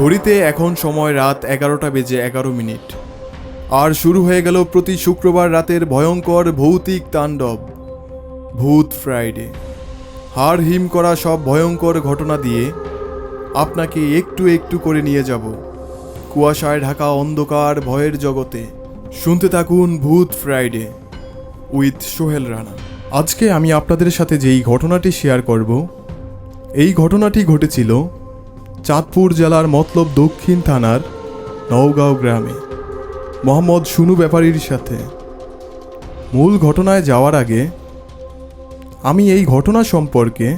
ঘড়িতে এখন সময় রাত এগারোটা বেজে এগারো মিনিট। আর শুরু হয়ে গেল প্রতি শুক্রবার রাতের ভয়ঙ্কর ভৌতিক তাণ্ডব, ভূত ফ্রাইডে। হাড় হিম করা সব ভয়ঙ্কর ঘটনা দিয়ে আপনাকে একটু একটু করে নিয়ে যাব, কুয়াশায় ঢাকা অন্ধকার ভয়ের জগতে। শুনতে থাকুন ভূত ফ্রাইডে উইথ সোহেল রানা। আজকে আমি আপনাদের সাথে যেই ঘটনাটি শেয়ার করব, এই ঘটনাটি ঘটেছিল চাঁদপুর জেলার মতলব দক্ষিণ থানার নওগাঁও গ্রামে। মোহাম্মদ সুনু ব্যাপারীর সাথে। মূল ঘটনায় যাওয়ার আগে আমি এই ঘটনা সম্পর্কে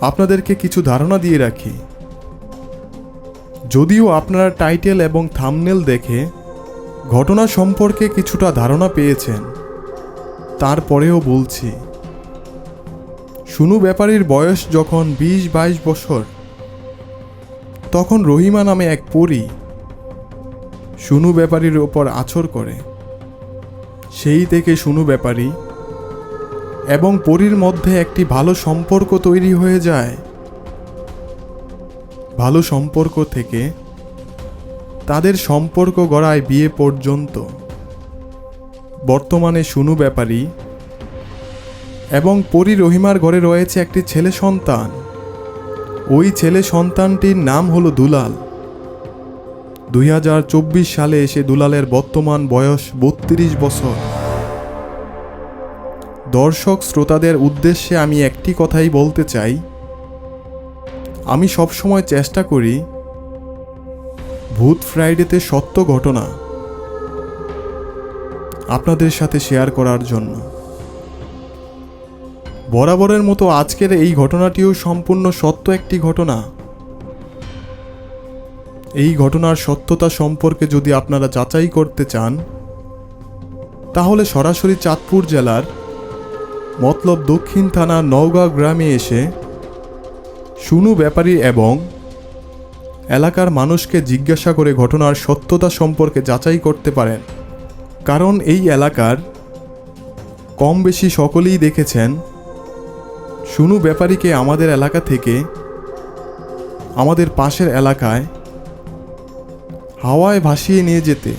আপনাদেরকে কিছু ধারণা দিয়ে রাখি। যদিও আপনারা টাইটেল এবং থামনেল দেখে ঘটনা সম্পর্কে কিছুটা ধারণা পেয়েছেন, তারপরেও বলছি। সুনু ব্যাপারীর বয়স যখন বিশ বাইশ বছর তখন রহিমা নামে এক পরী সুনু ব্যাপারীর ওপর আছর করে। সেই থেকে সুনু ব্যাপারী এবং পরীর মধ্যে একটি ভালো সম্পর্ক তৈরি হয়ে যায়। ভালো সম্পর্ক থেকে তাদের সম্পর্ক গড়ায় বিয়ে পর্যন্ত। বর্তমানে সুনু ব্যাপারী এবং পরী রহিমার ঘরে রয়েছে একটি ছেলে সন্তান। ওই ছেলে সন্তানটির নাম হলো দুলাল। দুই হাজার চব্বিশ সালে এসে দুলালের বর্তমান বয়স বত্রিশ বছর। দর্শক শ্রোতাদের উদ্দেশ্যে আমি একটি কথাই বলতে চাই। আমি সবসময় চেষ্টা করি ভূত ফ্রাইডেতে সত্য ঘটনা আপনাদের সাথে শেয়ার করার জন্য। বরাবরের মতো আজকের এই ঘটনাটিও সম্পূর্ণ সত্য একটি ঘটনা। এই ঘটনার সত্যতা সম্পর্কে যদি আপনারা যাচাই করতে চান, তাহলে সরাসরি চাঁদপুর জেলার মতলব দক্ষিণ থানার নওগাঁ গ্রামে এসে সুনু ব্যাপারী এবং এলাকার মানুষকে জিজ্ঞাসা করে ঘটনার সত্যতা সম্পর্কে যাচাই করতে পারেন। কারণ এই এলাকার কম বেশি সকলেই দেখেছেন সুনু ব্যাপারীকে আমাদের এলাকা থেকে, আমাদের পাশের এলাকায় হাওয়ায় ভাসিয়ে নিয়ে যেতে।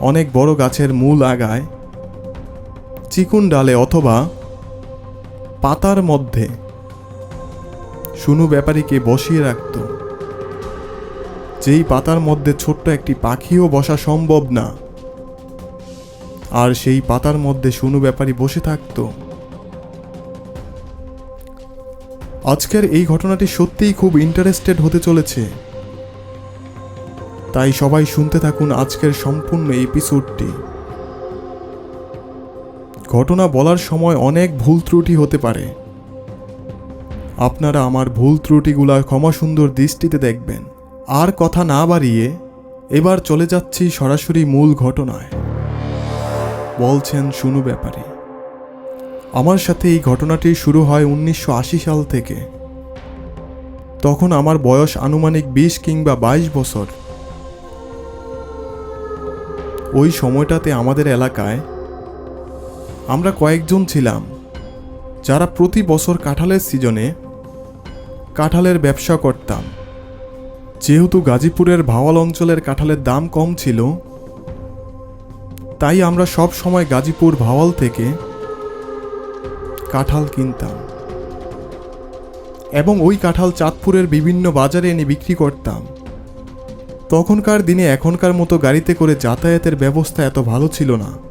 অনেক বড় গাছের মূল আগায়, চিকুন ডালে অথবা পাতার মধ্যে সুনু ব্যাপারীকে বসিয়ে রাখত। যেই পাতার মধ্যে ছোট্ট একটি পাখিও বসা সম্ভব না। আর সেই পাতার মধ্যে শুনু ব্যাপারী বসে থাকতো। আজকের এই ঘটনাটি সত্যিই খুব ইন্টারেস্টেড হতে চলেছে। তাই সবাই শুনতে থাকুন আজকের সম্পূর্ণ এপিসোডটি ঘটনা বলার সময় অনেক ভুল ত্রুটি হতে পারে। আপনারা আমার ভুল ত্রুটিগুলা ক্ষমা সুন্দর দৃষ্টিতে দেখবেন। আর কথা না বাড়িয়ে এবার চলে যাচ্ছি সরাসরি মূল ঘটনায়। বলছেন শুনু ব্যাপারী। আমার সাথে এই ঘটনাটি শুরু হয় উনিশশো আশি সাল থেকে। তখন আমার বয়স আনুমানিক বিশ কিংবা বাইশ বছর। ওই সময়টাতে আমাদের এলাকায় আমরা কয়েকজন ছিলাম, যারা প্রতি বছর কাঁঠালের সিজনে কাঁঠালের ব্যবসা করতাম। যেহেতু গাজীপুরের ভাওয়াল অঞ্চলের কাঁঠালের দাম কম ছিল, তাই আমরা সব সময় গাজীপুর ভাওয়াল থেকে কাঁঠাল কিনতাম। এবং ওই কাঁঠাল চাঁদপুরের বিভিন্ন বাজারে এনে বিক্রি করতাম। তখনকার দিনে এখনকার মতো গাড়িতে করে যাতায়াতের ব্যবস্থা এত ভালো ছিল না।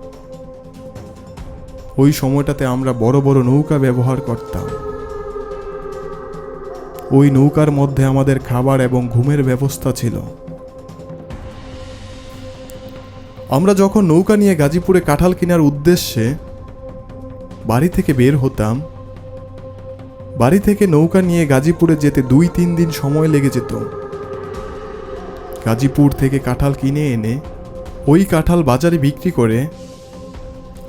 ওই সময়টাতে আমরা বড় বড় নৌকা ব্যবহার করতাম। ওই নৌকার মধ্যে আমাদের খাবার এবং ঘুমের ব্যবস্থা ছিল। আমরা যখন নৌকা নিয়ে গাজীপুরে কাঁঠাল কেনার উদ্দেশ্যে বাড়ি থেকে বের হতাম। বাড়ি থেকে নৌকা নিয়ে গাজীপুরে যেতে দুই তিন দিন সময় লেগে যেত। গাজীপুর থেকে কাঁঠাল কিনে এনে ওই কাঁঠাল বাজারে বিক্রি করে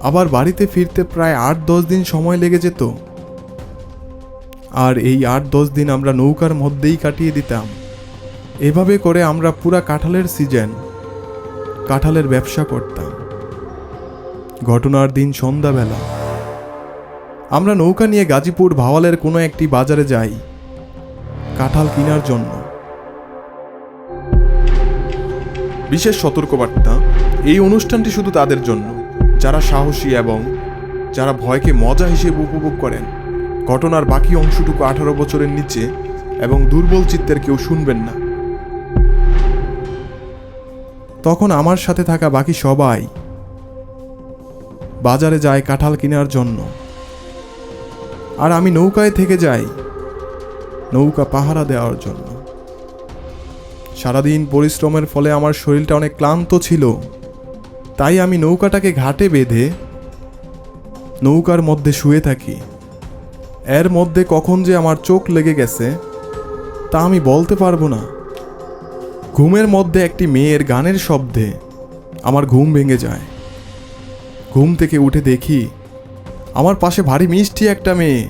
আবার বাড়িতে ফিরতে প্রায় আট দশ দিন সময় লেগে যেত। আর এই আট দশ দিন আমরা নৌকার মধ্যেই কাটিয়ে দিতাম। এভাবে করে আমরা পুরা কাঁঠালের সিজন কাঁঠালের ব্যবসা করতাম। ঘটনার দিন সন্ধ্যাবেলা আমরা নৌকা নিয়ে গাজীপুর ভাওয়ালের কোনো একটি বাজারে যাই। কাঁঠাল কেনার জন্য। বিশেষ সতর্কবার্তা, এই অনুষ্ঠানটি শুধু তাদের জন্য। যারা সাহসী এবং যারা ভয়কে মজা হিসেবে উপভোগ করেন, ঘটনার বাকি অংশটুকু আঠারো বছরের নিচে এবং দুর্বল চিত্তের কেউ শুনবেন না। তখন আমার সাথে থাকা বাকি সবাই বাজারে যায় কাঁঠাল কেনার জন্য। আর আমি নৌকায় থেকে যাই নৌকা পাহারা দেওয়ার জন্য। সারাদিন পরিশ্রমের ফলে আমার শরীরটা অনেক ক্লান্ত ছিল। তাই আমি নৌকাটাকে ঘাটে বেঁধে নৌকার মধ্যে শুয়ে থাকি। এর মধ্যে কখন যে আমার চোখ লেগে গেছে, তা আমি বলতে পারব না। ঘুমের মধ্যে একটি মেয়ের গানের শব্দে আমার ঘুম ভেঙে যায়। ঘুম থেকে উঠে দেখি আমার পাশে ভারী মিষ্টি একটা মেয়ে।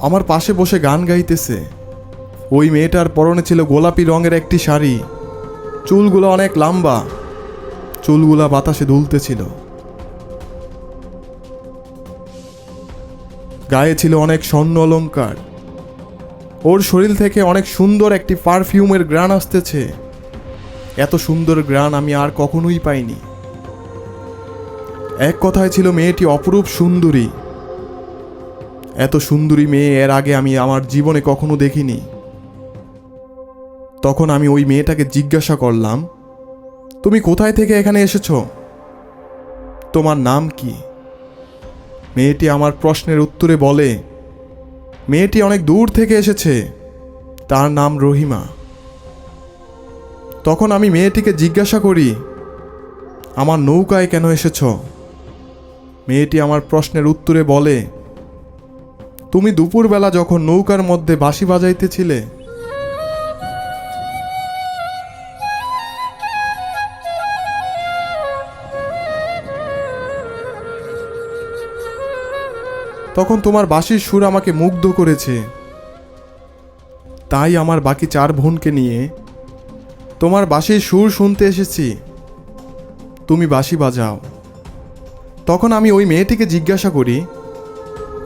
আমার পাশে বসে গান গাইতেছে। ওই মেয়েটার পরনে ছিল গোলাপি রঙের একটি শাড়ি। চুলগুলো অনেক লম্বা। চুলগুলা বাতাসে দুলতেছিল। গায়ে ছিল অনেক স্বর্ণ অলঙ্কার ওর শরীর থেকে অনেক সুন্দর একটি পারফিউমের গ্রান আসতেছে। এত সুন্দর গ্রান আমি আর কখনোই পাইনি। এক কথায় ছিল মেয়েটি অপরূপ সুন্দরী। এত সুন্দরী মেয়ে এর আগে আমি আমার জীবনে কখনো দেখিনি। তখন আমি ওই মেয়েটাকে জিজ্ঞাসা করলাম, তুমি কোথায় থেকে এখানে এসেছ? তোমার নাম কি? মেয়েটি আমার প্রশ্নের উত্তরে বলে, মেয়েটি অনেক দূর থেকে এসেছে। তার নাম রহিমা। তখন আমি মেয়েটিকে জিজ্ঞাসা করি, আমার নৌকায় কেন এসেছ? মেয়েটি আমার প্রশ্নের উত্তরে বলে, তুমি দুপুরবেলা যখন নৌকার মধ্যে বাঁশি বাজাইতেছিলে, তখন তোমার বাঁশির সুর আমাকে মুগ্ধ করেছে। তাই আমার বাকি চার বোনকে নিয়ে তোমার বাঁশির সুর শুনতে এসেছি। তুমি বাঁশি বাজাও। তখন আমি ওই মেয়েটিকে জিজ্ঞাসা করি,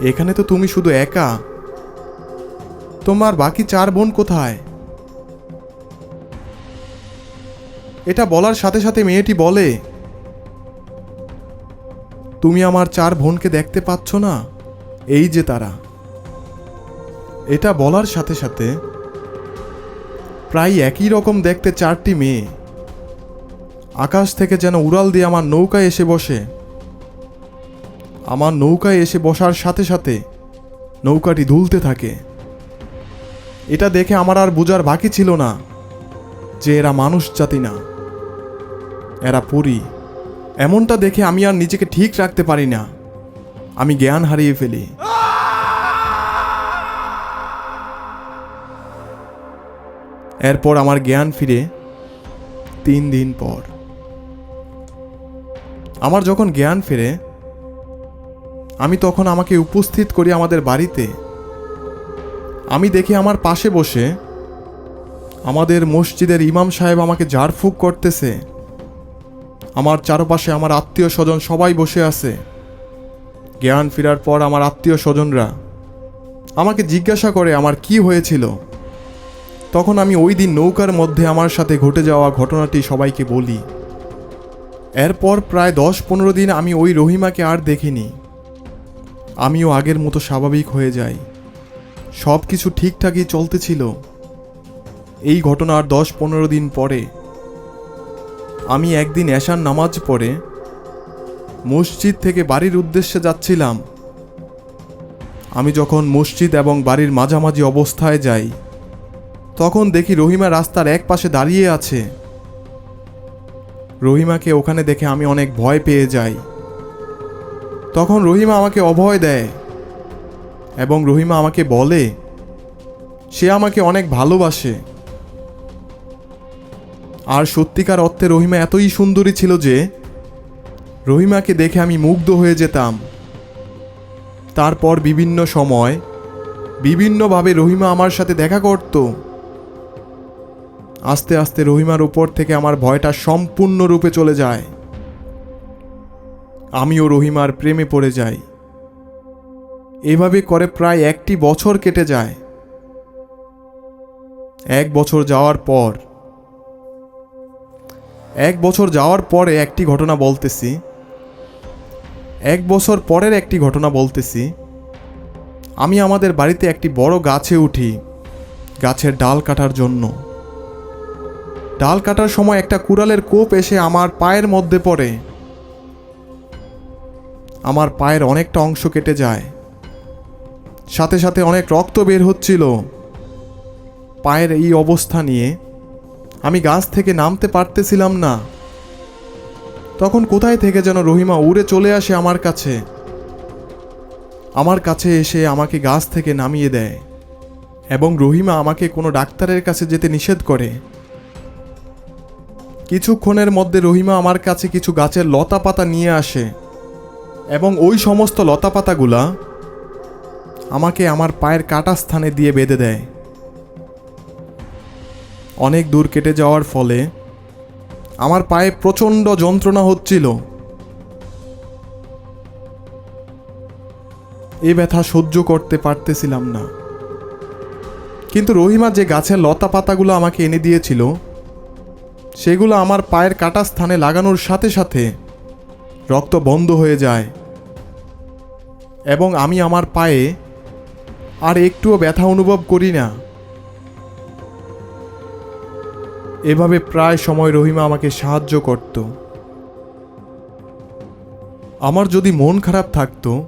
এখানে তো তুমি শুধু একা? তোমার বাকি চার বোন কোথায়? এটা বলার সাথে সাথে মেয়েটি বলে, তুমি আমার চার বোনকে দেখতে পাচ্ছ না? এই যে তারা। এটা বলার সাথে সাথে প্রায় একই রকম দেখতে চারটি মেয়ে। আকাশ থেকে যেন উড়াল দিয়ে আমার নৌকায় এসে বসে। আমার নৌকায় এসে বসার সাথে সাথে নৌকাটি দুলতে থাকে। এটা দেখে আমার আর বোঝার বাকি ছিল না যে এরা মানুষ জাতি না। এরা পরি। এমনটা দেখে আমি আর নিজেকে ঠিক রাখতে পারি না। আমি জ্ঞান হারিয়ে ফেলি। এরপর আমার জ্ঞান ফিরে তিন দিন পর। আমার যখন জ্ঞান ফিরে আমি তখন আমাকে উপস্থিত করি আমাদের বাড়িতে। আমি দেখি আমার পাশে বসে আমাদের মসজিদের ইমাম সাহেব আমাকে ঝাড়ফুঁক করতেছে। আমার চারপাশে আমার আত্মীয় স্বজন সবাই বসে আছে। জ্ঞান ফেরার পর আমার আত্মীয় স্বজনরা আমাকে জিজ্ঞাসা করে, আমার কি হয়েছিল? তখন আমি ওই দিন নৌকার মধ্যে আমার সাথে ঘটে যাওয়া ঘটনাটি সবাইকে বলি। এরপর প্রায় দশ পনেরো দিন আমি ওই রহিমাকে আর দেখিনি। আমিও আগের মতো স্বাভাবিক হয়ে যাই। সব কিছু ঠিকঠাকই চলতেছিল। এই ঘটনার দশ পনেরো দিন পরে। আমি একদিন এশার নামাজ পড়ে মসজিদ থেকে বাড়ির উদ্দেশ্যে যাচ্ছিলাম। আমি যখন মসজিদ এবং বাড়ির মাঝামাঝি অবস্থায় যাই, তখন দেখি রহিমা রাস্তার এক পাশে দাঁড়িয়ে আছে। রহিমাকে ওখানে দেখে আমি অনেক ভয় পেয়ে যাই। তখন রহিমা আমাকে অভয় দেয় এবং রহিমা আমাকে বলে, সে আমাকে অনেক ভালোবাসে। আর সত্যিকার অর্থে রহিমা এতই সুন্দরী ছিল যে, রহিমাকে দেখে আমি মুগ্ধ হয়ে যেতাম। তারপর বিভিন্ন সময় বিভিন্নভাবে রহিমা আমার সাথে দেখা করত। আস্তে আস্তে রহিমার উপর থেকে আমার ভয়টা সম্পূর্ণরূপে চলে যায়। আমিও রহিমার প্রেমে পড়ে যাই। এভাবে করে প্রায় একটি বছর কেটে যায়। এক বছর যাওয়ার পর, এক বছর যাওয়ার পরে একটি ঘটনা বলতেছি। এক বছর পরের একটি ঘটনা বলতেছি। আমি আমাদের বাড়িতে একটি বড় গাছে উঠি, গাছের ডাল কাটার জন্য। ডাল কাটার সময় একটা কুড়ালের কোপ এসে আমার পায়ের মধ্যে পড়ে। আমার পায়ের অনেকটা অংশ কেটে যায়। সাথে সাথে অনেক রক্ত বের হচ্ছিল। পায়ের এই অবস্থা নিয়ে আমি গাছ থেকে নামতে পারতেছিলাম না। তখন কোথায় থেকে যেন রহিমা উড়ে চলে আসে আমার কাছে। আমার কাছে এসে আমাকে গাছ থেকে নামিয়ে দেয় এবং রহিমা আমাকে কোনো ডাক্তারের কাছে যেতে নিষেধ করে। কিছুক্ষণের মধ্যে রহিমা আমার কাছে কিছু গাছের লতা পাতা নিয়ে আসে। এবং ওই সমস্ত লতা পাতাগুলা আমাকে আমার পায়ের কাটা স্থানে দিয়ে বেঁধে দেয়। অনেক দূর কেটে যাওয়ার ফলে আমার পায়ে প্রচণ্ড যন্ত্রণা হচ্ছিল। এ ব্যথা সহ্য করতে পারতেছিলাম না। কিন্তু রহিমা যে গাছের লতা পাতাগুলো আমাকে এনে দিয়েছিল, সেগুলো আমার পায়ের কাটা স্থানে লাগানোর সাথে সাথে রক্ত বন্ধ হয়ে যায়। এবং আমি আমার পায়ে আর একটুও ব্যথা অনুভব করি না। এভাবে প্রায় সময় রহিমা আমাকে সাহায্য করত। আমার যদি মন খারাপ থাকতো,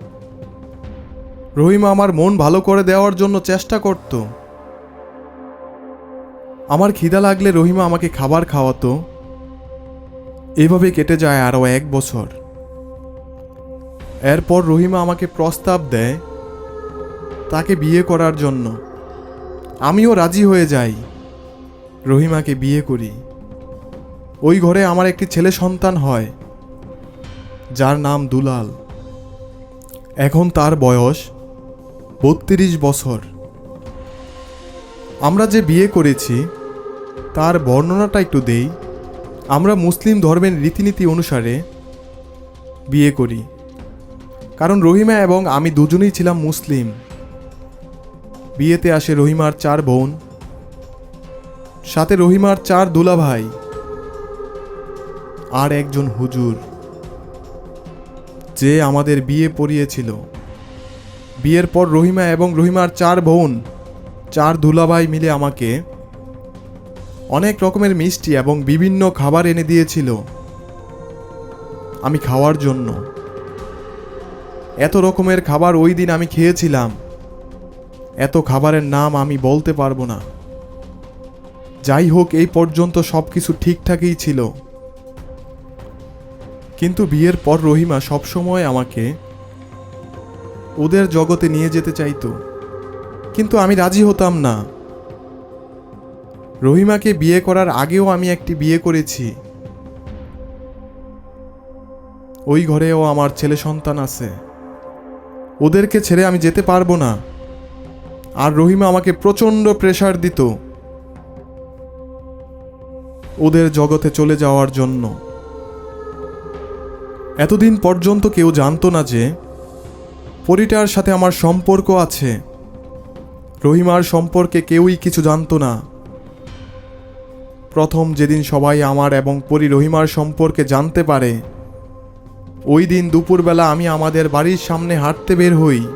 রহিমা আমার মন ভালো করে দেওয়ার জন্য চেষ্টা করত। আমার খিদা লাগলে রহিমা আমাকে খাবার খাওয়াতো। এভাবে কেটে যায় আরও এক বছর। এরপর রহিমা আমাকে প্রস্তাব দেয় তাকে বিয়ে করার জন্য। আমিও রাজি হয়ে যাই। রহিমাকে বিয়ে করি। ওই ঘরে আমার একটি ছেলে সন্তান হয়, যার নাম দুলাল। এখন তার বয়স বত্রিশ বছর। আমরা যে বিয়ে করেছি, তার বর্ণনাটা একটু দেই। আমরা মুসলিম ধর্মের রীতিনীতি অনুসারে বিয়ে করি। কারণ রহিমা এবং আমি দুজনেই ছিলাম মুসলিম। বিয়েতে আসে রহিমার চার বোন, সাথে রহিমার চার দুলাভাই আর একজন হুজুর, যে আমাদের বিয়ে পড়িয়েছিল। বিয়ের পর রহিমা এবং রহিমার চার বোন, চার দুলাভাই মিলে আমাকে অনেক রকমের মিষ্টি এবং বিভিন্ন খাবার এনে দিয়েছিল। আমি খাওয়ার জন্য। এত রকমের খাবার ওই দিন আমি খেয়েছিলাম। এত খাবারের নাম আমি বলতে পারব না। যাই হোক, এই পর্যন্ত সব কিছু ঠিকঠাকই ছিল। কিন্তু বিয়ের পর রহিমা সবসময় আমাকে ওদের জগতে নিয়ে যেতে চাইতো। কিন্তু আমি রাজি হতাম না। রহিমাকে বিয়ে করার আগেও আমি একটি বিয়ে করেছি। ওই ঘরেও আমার ছেলে সন্তান আছে। ওদেরকে ছেড়ে আমি যেতে পারব না। আর রহিমা আমাকে প্রচণ্ড প্রেশার দিত। ওদের জগতে চলে যাওয়ার জন্য। এতদিন পর্যন্ত কেউ জানতো না যে, পরিটার সাথে আমার সম্পর্ক আছে। রহিমার সম্পর্কে কেউই কিছু জানতো না। প্রথম যেদিন সবাই আমার এবং পরি রহিমার সম্পর্কে জানতে পারে ওই দিন দুপুরবেলা আমি আমাদের বাড়ির সামনে হাঁটতে বের হই।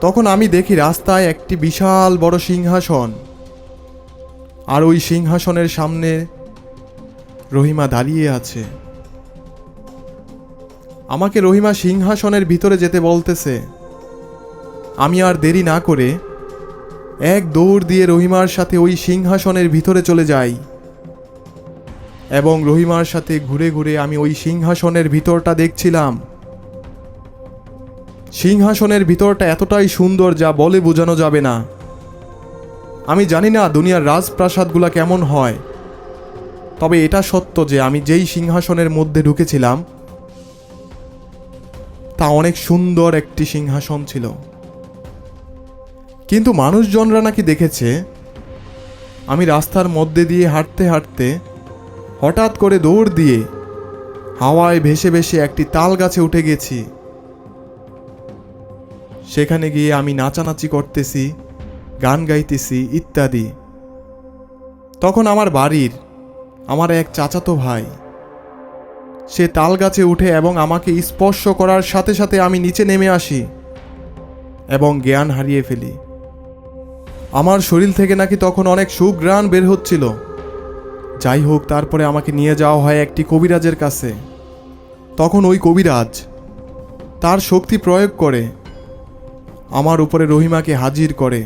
তখন আমি দেখি রাস্তায় একটি বিশাল বড় সিংহাসন। আর ওই সিংহাসনের সামনে রহিমা দাঁড়িয়ে আছে। আমাকে রহিমা সিংহাসনের ভিতরে যেতে বলতেছে। আমি আর দেরি না করে এক দৌড় দিয়ে রহিমার সাথে ওই সিংহাসনের ভিতরে চলে যাই। এবং রহিমার সাথে ঘুরে ঘুরে আমি ওই সিংহাসনের ভিতরটা দেখছিলাম। সিংহাসনের ভিতরটা এতটাই সুন্দর যা বলে বোঝানো যাবে না। আমি জানি না দুনিয়ার রাজপ্রাসাদগুলা কেমন হয়। তবে এটা সত্য যে আমি যেই সিংহাসনের মধ্যে ঢুকেছিলাম, তা অনেক সুন্দর একটি সিংহাসন ছিল। কিন্তু মানুষজনরা নাকি দেখেছে, আমি রাস্তার মধ্যে দিয়ে হাঁটতে হাঁটতে হঠাৎ করে দৌড় দিয়ে হাওয়ায় ভেসে ভেসে একটি তাল গাছে উঠে গেছি। সেখানে গিয়ে আমি নাচানাচি করতেছি, গান গাইতেছি ইত্যাদি। তখন আমার বাড়ির, আমার এক চাচাতো ভাই, সে তাল গাছে উঠে এবং আমাকে স্পর্শ করার সাথে সাথে আমি নিচে নেমে আসি এবং জ্ঞান হারিয়ে ফেলি। আমার শরীর থেকে নাকি তখন অনেক সুগ্রাণ বের হচ্ছিল। যাই হোক, তারপরে আমাকে নিয়ে যাওয়া হয় একটি কবিরাজের কাছে। তখন ওই কবিরাজ তার শক্তি প্রয়োগ করে, আমার উপরে রহিমাকে হাজির করে।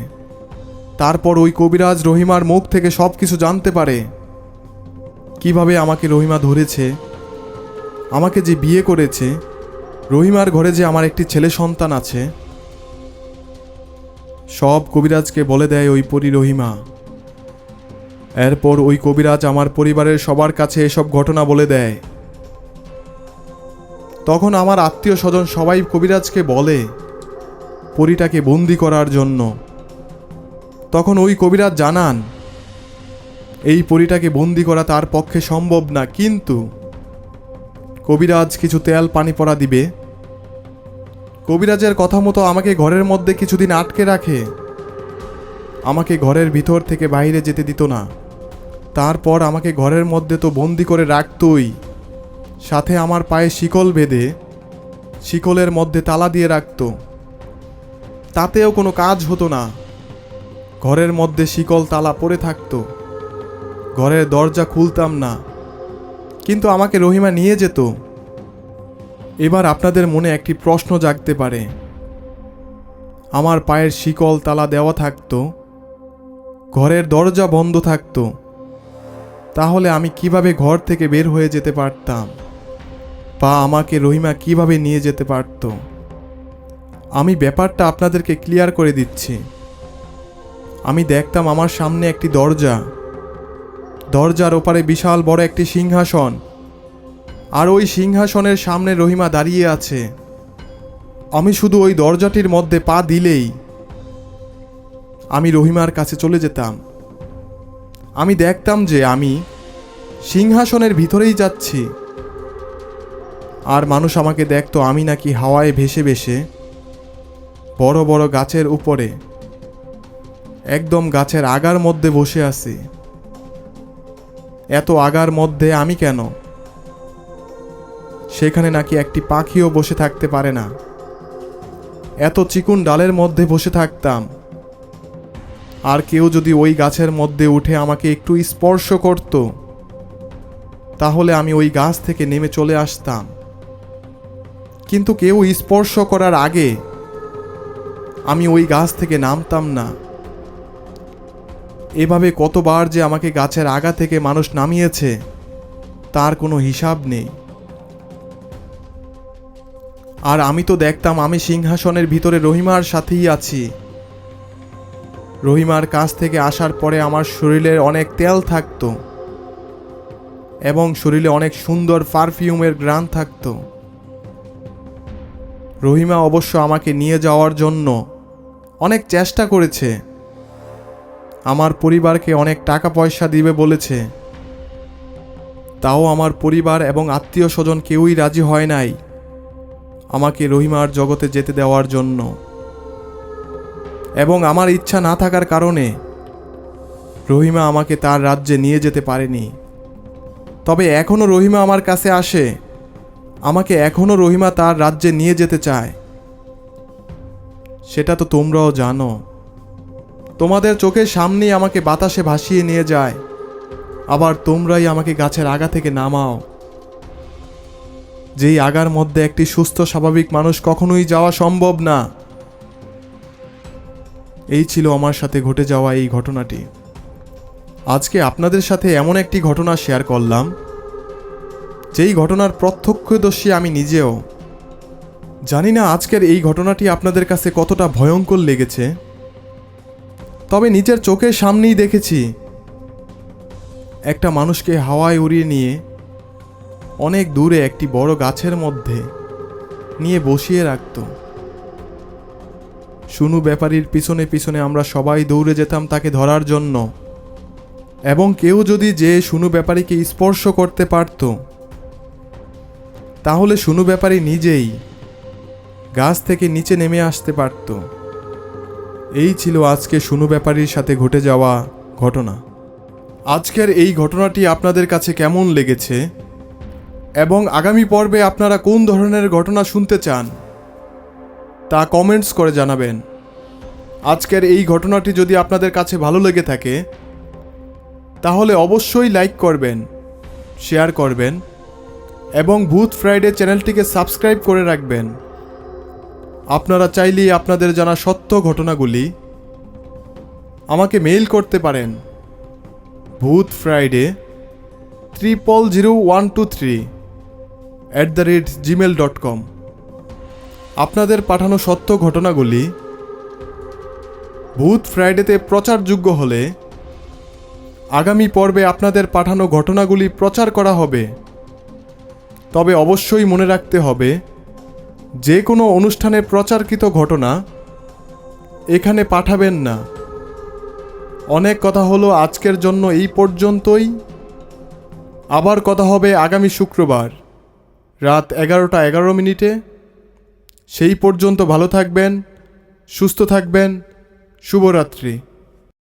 তারপর ওই কবিরাজ রহিমার মুখ থেকে সব কিছু জানতে পারে, কীভাবে আমাকে রহিমা ধরেছে, আমাকে যে বিয়ে করেছে, রহিমার ঘরে যে আমার একটি ছেলে সন্তান আছে। সব কবিরাজকে বলে দেয় ওই পরি রহিমা। এরপর ওই কবিরাজ আমার পরিবারের সবার কাছে এসব ঘটনা বলে দেয়। তখন আমার আত্মীয় স্বজন সবাই কবিরাজকে বলে, পরিটাকে বন্দি করার জন্য। তখন ওই কবিরাজ জানান, এই পরিটাকে বন্দি করা তার পক্ষে সম্ভব না, কিন্তু কবিরাজ কিছু তেল পানি পড়া দিবে। কবিরাজের কথা মতো আমাকে ঘরের মধ্যে কিছুদিন আটকে রাখে। আমাকে ঘরের ভিতর থেকে বাইরে যেতে দিত না। তারপর আমাকে ঘরের মধ্যে তো বন্দি করে রাখতই সাথে আমার পায়ে শিকল বেঁধে শিকলের মধ্যে তালা দিয়ে রাখতো। তাতেও কোনো কাজ হতো না। ঘরের মধ্যে শিকল তালা পড়ে থাকতো। ঘরের দরজা খুলতাম না। কিন্তু আমাকে রহিমা নিয়ে যেত। এবার আপনাদের মনে একটি প্রশ্ন জাগতে পারে। আমার পায়ের শিকল তালা দেওয়া থাকতো। ঘরের দরজা বন্ধ থাকতো। তাহলে আমি কীভাবে ঘর থেকে বের হয়ে যেতে পারতাম? বা আমাকে রহিমা কীভাবে নিয়ে যেতে পারত? আমি ব্যাপারটা আপনাদেরকে ক্লিয়ার করে দিচ্ছি। আমি দেখতাম আমার সামনে একটি দরজা। দরজার ওপারে বিশাল বড় একটি সিংহাসন। আর ওই সিংহাসনের সামনে রহিমা দাঁড়িয়ে আছে। আমি শুধু ওই দরজাটির মধ্যে পা দিলেই আমি রহিমার কাছে চলে যেতাম। আমি দেখতাম যে আমি সিংহাসনের ভিতরেই যাচ্ছি। আর মানুষ আমাকে দেখতো আমি নাকি হাওয়ায় ভেসে ভেসে বড় বড় গাছের উপরে, একদম গাছের আগার মধ্যে বসে আছি। এত আগার মধ্যে আমি কেন? সেখানে নাকি একটি পাখিও বসে থাকতে পারে না। এত চিকুন ডালের মধ্যে বসে থাকতাম। আর কেউ যদি ওই গাছের মধ্যে উঠে আমাকে একটু স্পর্শ করত, তাহলে আমি ওই গাছ থেকে নেমে চলে আসতাম। কিন্তু কেউ স্পর্শ করার আগে আমি ওই গাছ থেকে নামতাম না। এভাবে কতবার যে আমাকে গাছের আগা থেকে মানুষ নামিয়েছে, তার কোনো হিসাব নেই। আর আমি তো দেখতাম আমি সিংহাসনের ভিতরে রহিমার সাথেই আছি। রহিমার কাছ থেকে আসার পরে আমার শরীরের অনেক তেল থাকতো এবং শরীরে অনেক সুন্দর পারফিউমের গ্রান থাকতো। রহিমা অবশ্য আমাকে নিয়ে যাওয়ার জন্য অনেক চেষ্টা করেছে। আমার পরিবারকে অনেক টাকা পয়সা দিবে বলেছে। তাও আমার পরিবার এবং আত্মীয় স্বজন কেউই রাজি হয় নাই আমাকে রহিমার জগতে যেতে দেওয়ার জন্য। এবং আমার ইচ্ছা না থাকার কারণে রহিমা আমাকে তার রাজ্যে নিয়ে যেতে পারেনি। তবে এখনও রহিমা আমার কাছে আসে। আমাকে এখনও রহিমা তার রাজ্যে নিয়ে যেতে চায়। সেটা তো তোমরাও জানো। তোমাদের চোখের সামনেই আমাকে বাতাসে ভাসিয়ে নিয়ে যায়। আবার তোমরাই আমাকে গাছের আগা থেকে নামাও। যেই আগার মধ্যে একটি সুস্থ, স্বাভাবিক মানুষ কখনোই যাওয়া সম্ভব না। এই ছিল আমার সাথে ঘটে যাওয়া এই ঘটনাটি। আজকে আপনাদের সাথে এমন একটি ঘটনা শেয়ার করলাম, যেই ঘটনার প্রত্যক্ষদর্শী আমি নিজেও। জানি না আজকের এই ঘটনাটি আপনাদের কাছে কতটা ভয়ঙ্কর লেগেছে, তবে নিজের চোখের সামনেই দেখেছি, একটা মানুষকে হাওয়ায় উড়িয়ে নিয়ে অনেক দূরে একটি বড় গাছের মধ্যে নিয়ে বসিয়ে রাখত। শুনু ব্যাপারীর পিছনে পিছনে আমরা সবাই দৌড়ে যেতাম তাকে ধরার জন্য। এবং কেউ যদি যে শুনু ব্যাপারীকে স্পর্শ করতে পারত। তাহলে শুনু ব্যাপারী নিজেই গাছ থেকে নিচে নেমে আসতে পারত। এই ছিল আজকে শুনু ব্যাপারীর সাথে ঘটে যাওয়া ঘটনা। আজকের এই ঘটনাটি আপনাদের কাছে কেমন লেগেছে? এবং আগামী পর্বে আপনারা কোন ধরনের ঘটনা শুনতে চান? তা কমেন্টস করে জানাবেন। আজকের এই ঘটনাটি যদি আপনাদের কাছে ভালো লেগে থাকে, তাহলে অবশ্যই লাইক করবেন শেয়ার করবেন, এবং ভূত ফ্রাইডে চ্যানেলটিকে সাবস্ক্রাইব করে রাখবেন। আপনারা চাইলেই আপনাদের জানা সত্য ঘটনাগুলি আমাকে মেইল করতে পারেন। Bhoot Friday triple zero one two three at the rate Gmail dot com আপনাদের পাঠানো সত্য ঘটনাগুলি ভূত ফ্রাইডেতে প্রচারযোগ্য হলে আগামী পর্বে আপনাদের পাঠানো ঘটনাগুলি প্রচার করা হবে। তবে অবশ্যই মনে রাখতে হবে, যে কোনো অনুষ্ঠানে প্রচারকৃত ঘটনা এখানে পাঠাবেন না। অনেক কথা হলো আজকের জন্য এই পর্যন্তই। আবার কথা হবে আগামী শুক্রবার রাত এগারোটা এগারো মিনিটে। সেই পর্যন্ত ভালো থাকবেন সুস্থ থাকবেন শুভরাত্রি।